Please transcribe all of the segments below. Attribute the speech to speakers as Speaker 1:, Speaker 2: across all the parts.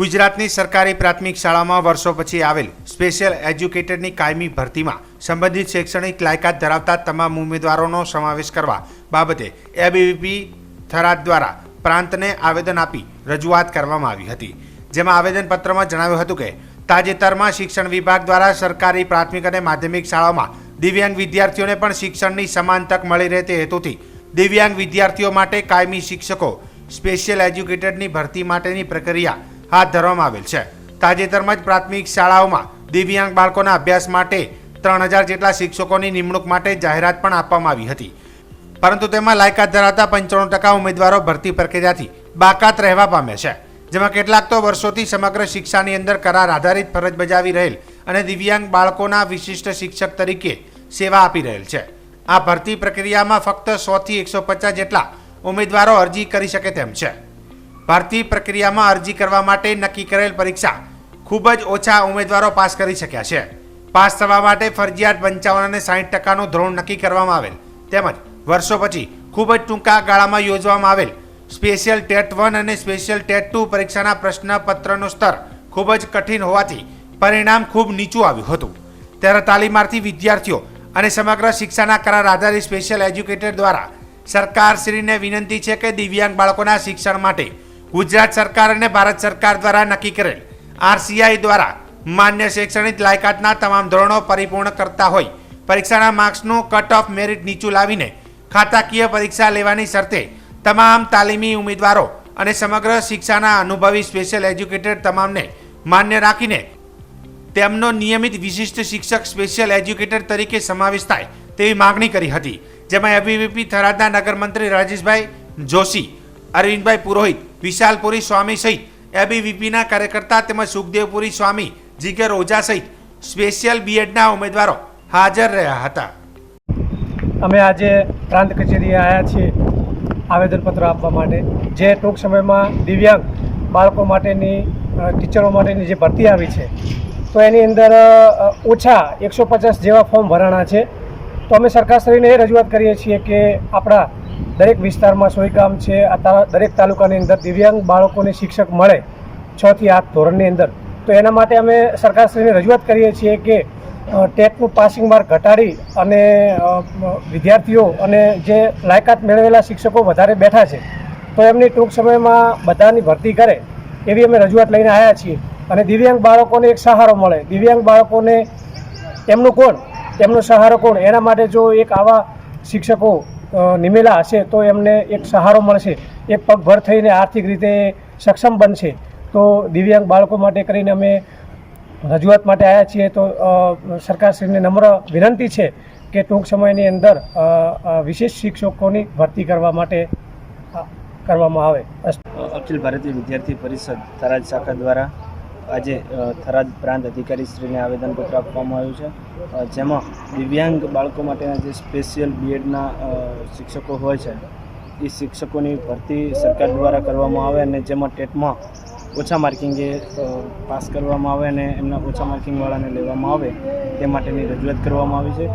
Speaker 1: ગુજરાતની સરકારી પ્રાથમિક શાળામાં વર્ષો પછી આવેલ સ્પેશિયલ એજ્યુકેટેડની કાયમી ભરતીમાં સંબંધિત શૈક્ષણિક લાયકાત ધરાવતા તમામ ઉમેદવારોનો સમાવેશ કરવા બાબતે એબીવીપી થરાદ દ્વારા પ્રાંતને આવેદન આપી રજૂઆત કરવામાં આવી હતી. જેમાં આવેદનપત્રમાં જણાવ્યું હતું કે, તાજેતરમાં શિક્ષણ વિભાગ દ્વારા સરકારી પ્રાથમિક અને માધ્યમિક શાળાઓમાં દિવ્યાંગ વિદ્યાર્થીઓને પણ શિક્ષણની સમાન તક મળી રહે તે હેતુથી દિવ્યાંગ વિદ્યાર્થીઓ માટે કાયમી શિક્ષકો સ્પેશિયલ એજ્યુકેટેડની ભરતી માટેની પ્રક્રિયા હાથ ધરવામાં આવેલ છે. તાજેતરમાં જ પ્રાથમિક શાળાઓમાં દિવ્યાંગ બાળકોના અભ્યાસ માટે ત્રણ હજાર જેટલા શિક્ષકોની નિમણૂક માટે જાહેરાત પણ આપવામાં આવી હતી. પરંતુ તેમાં લાયકાત ધરાવતા પંચાણું ટકા ઉમેદવારો ભરતી પ્રક્રિયાથી બાકાત રહેવા પામ્યા છે. જેમાં કેટલાક તો વર્ષોથી સમગ્ર શિક્ષાની અંદર કરાર આધારિત ફરજ બજાવી રહેલ અને દિવ્યાંગ બાળકોના વિશિષ્ટ શિક્ષક તરીકે સેવા આપી રહેલ છે. આ ભરતી પ્રક્રિયામાં ફક્ત સોથી એકસો પચાસ જેટલા ઉમેદવારો અરજી કરી શકે તેમ છે. ભરતી પ્રક્રિયામાં અરજી કરવા માટે નક્કી કરેલ પરીક્ષા ખૂબ જ ઓછા ઉમેદવારો પાસ કરી શક્યા છે. પાસ થવા માટે ફરજિયાત પંચાવન અને સાહીઠ ટકાનું ધોરણ નક્કી કરવામાં આવેલ. તેમજ વર્ષો પછી ખૂબ જ ટૂંકા ગાળામાં યોજવામાં આવેલ. સ્પેશિયલ ટેટ વન અને સ્પેશિયલ ટેટ ટુ પરીક્ષાના પ્રશ્નપત્રનું સ્તર ખૂબ જ કઠિન હોવાથી પરિણામ ખૂબ નીચું આવ્યું હતું. ત્યારે તાલીમાર્થી વિદ્યાર્થીઓ અને સમગ્ર શિક્ષાના કરાર આધારિત સ્પેશિયલ એજ્યુકેટેડ દ્વારા સરકારશ્રીને વિનંતી છે કે દિવ્યાંગ બાળકોના શિક્ષણ માટે ગુજરાત સરકાર અને ભારત સરકાર દ્વારા નક્કી કરેલ આરસીઆઈ દ્વારા માન્ય શૈક્ષણિક લાયકાતના તમામ ધોરણો પરિપૂર્ણ કરતા હોય, પરીક્ષાના માર્ક્સનું કટ ઓફ મેરિટ નીચું લાવીને ખાતાકીય પરીક્ષા લેવાની શરતે તમામ તાલીમી ઉમેદવારો અને સમગ્ર શિક્ષાના અનુભવી સ્પેશિયલ એજ્યુકેટેડ તમામને માન્ય રાખીને તેમનો નિયમિત વિશિષ્ટ શિક્ષક સ્પેશિયલ એજ્યુકેટર તરીકે સમાવેશ થાય તેવી માગણી કરી હતી, જેમાં એબીવીપી થરાદના નગરમંત્રી રાજેશભાઈ જોશી અરવિંદભાઈ પુરોહિત, વિશાલપુરી સ્વામી સહિત એબીવીપીના કાર્યકર્તા તેમજ સુખદેવપુરી સ્વામી જીગર ઓઝા સહિત સ્પેશિયલ બીએડના ઉમેદવારો હાજર રહ્યા હતા.
Speaker 2: અમે આજે પ્રાંત કચેરીએ આવ્યા છીએ આવેદનપત્ર આપવા માટે. જે ટૂંક સમયમાં દિવ્યાંગ બાળકો માટેની ટીચરો માટેની જે ભરતી આવી છે, તો એની અંદર ઓછા એકસો પચાસ જેવા ફોર્મ ભરાણા છે. તો અમે સરકારશ્રીને એ રજૂઆત કરીએ છીએ કે આપણા દરેક વિસ્તારમાં સોયકામ છે. આ દરેક તાલુકાની અંદર દિવ્યાંગ બાળકોને શિક્ષક મળે છ થી આઠ ધોરણની અંદર. તો એના માટે અમે સરકારશ્રીને રજૂઆત કરીએ છીએ કે ટેટનું પાસિંગ માર્ક ઘટાડી અને વિદ્યાર્થીઓ અને જે લાયકાત મેળવેલા શિક્ષકો વધારે બેઠા છે, તો એમની ટૂંક સમયમાં બધાની ભરતી કરે એવી અમે રજૂઆત લઈને આવ્યા છીએ. અને દિવ્યાંગ બાળકોને એક સહારો મળે. દિવ્યાંગ બાળકોને, એમનું કોણ? એમનો સહારો કોણ? એના માટે જો એક આવા શિક્ષકો નિમેલા હશે તો એમને એક સહારો મળશે. એક પગભર થઈને આર્થિક રીતે સક્ષમ બનશે. તો દિવ્યાંગ બાળકો માટે કરીને અમે રજૂઆત માટે આવ્યા છીએ. તો સરકારશ્રીને નમ્ર વિનંતી છે કે ટૂંક સમયની અંદર વિશેષ શિક્ષકોની ભરતી કરવા માટે કરવામાં આવે.
Speaker 3: અખિલ ભારતીય વિદ્યાર્થી પરિષદ થરાદ શાખા દ્વારા આજે થરાદ પ્રાંત અધિકારીશ્રીને આવેદનપત્ર આપવામાં આવ્યું છે. જેમાં દિવ્યાંગ બાળકો માટેના જે સ્પેશિયલ બીએડના શિક્ષકો હોય છે, એ શિક્ષકોની ભરતી સરકાર દ્વારા કરવામાં આવે અને જેમાં ટેટમાં ઓછા માર્કિંગે પાસ કરવામાં આવે અને એમના ઓછા માર્કિંગવાળાને લેવામાં આવે, તે માટેની રજૂઆત કરવામાં આવી છે.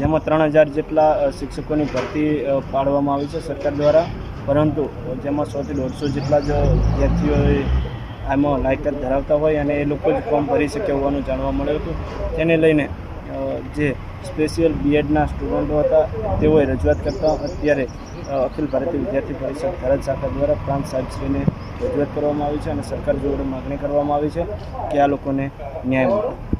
Speaker 3: જેમાં ત્રણ હજાર જેટલા શિક્ષકોની ભરતી પાડવામાં આવી છે સરકાર દ્વારા. પરંતુ જેમાં સોથી દોઢસો જેટલા જ વિદ્યાર્થીઓએ આમાં લાયકાત ધરાવતા હોય અને એ લોકો જ ફોર્મ ભરી શકે હોવાનું જાણવા મળ્યું હતું. તેને લઈને જે સ્પેશિયલ બીએડના સ્ટુડન્ટો હતા, તેઓએ રજૂઆત કરતા અત્યારે અખિલ ભારતીય વિદ્યાર્થી પરિષદ ભારત શાખા દ્વારા પ્રાંત સાહેબશ્રીને રજૂઆત કરવામાં આવી છે અને સરકાર જોડે માગણી કરવામાં આવી છે કે આ લોકોને ન્યાય મળે.